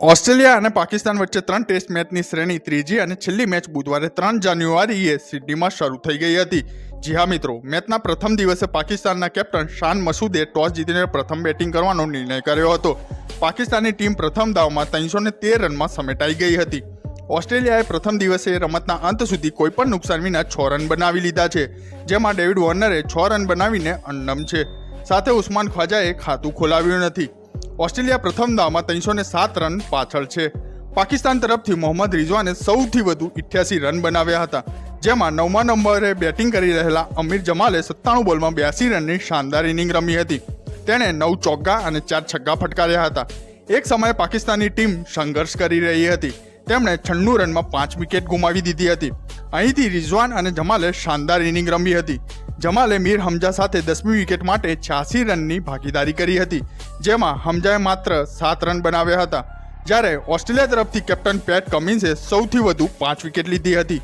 Australia અને પાકિસ્તાન વચ્ચે ત્રણ ટેસ્ટ મેચની શ્રેણી ત્રીજી અને છેલ્લી મેચ બુધવારે ત્રણ જાન્યુઆરીએ સિડનીમાં શરૂ થઈ ગઈ હતી. જી હા મિત્રો, મેચના પ્રથમ દિવસે પાકિસ્તાનના કેપ્ટન શાન મસૂદે ટોસ જીતીને પ્રથમ બેટિંગ કરવાનો નિર્ણય કર્યો હતો. પાકિસ્તાનની ટીમ પ્રથમ દાવમાં ત્રણસો તેર રનમાં સમેટાઈ ગઈ હતી. ઓસ્ટ્રેલિયાએ પ્રથમ દિવસે રમતના અંત સુધી કોઈપણ નુકસાન વિના છ રન બનાવી લીધા છે, જેમાં ડેવિડ વોર્નરે છ રન બનાવીને અન્નમ છે. સાથે ઉસ્માન ખ્વાજાએ ખાતું ખોલાવ્યું નથી. ઓસ્ટ્રેલિયા પ્રથમ દાવમાં ત્રણસો ને સાત રન પાછળ છે. પાકિસ્તાન તરફથી મોહમ્મદ રિઝવાને સૌથી વધુ ઇઠ્યાસી રન બનાવ્યા હતા, જેમાં નવમા નંબરે બેટિંગ કરી રહેલા અમીર જમાલે સત્તાણું બોલમાં બ્યાસી રનની શાનદાર ઇનિંગ રમી હતી. તેણે નવ ચોગ્ગા અને ચાર છગ્ગા ફટકાર્યા હતા. એક સમયે પાકિસ્તાની ટીમ સંઘર્ષ કરી રહી હતી. તેમણે છન્નું રનમાં પાંચ વિકેટ ગુમાવી દીધી હતી. અહીંથી રિઝવાન અને જમાલે શાનદાર ઇનિંગ રમી હતી. જમાલે મીર હમજા સાથે દસમી વિકેટ માટે છ્યાસી રનની ભાગીદારી કરી હતી, જેમાં હમજાએ માત્ર સાત રન બનાવ્યા હતા. જ્યારે ઓસ્ટ્રેલિયા તરફથી કેપ્ટન પેટ કમિન્સે સૌથી વધુ પાંચ વિકેટ લીધી હતી.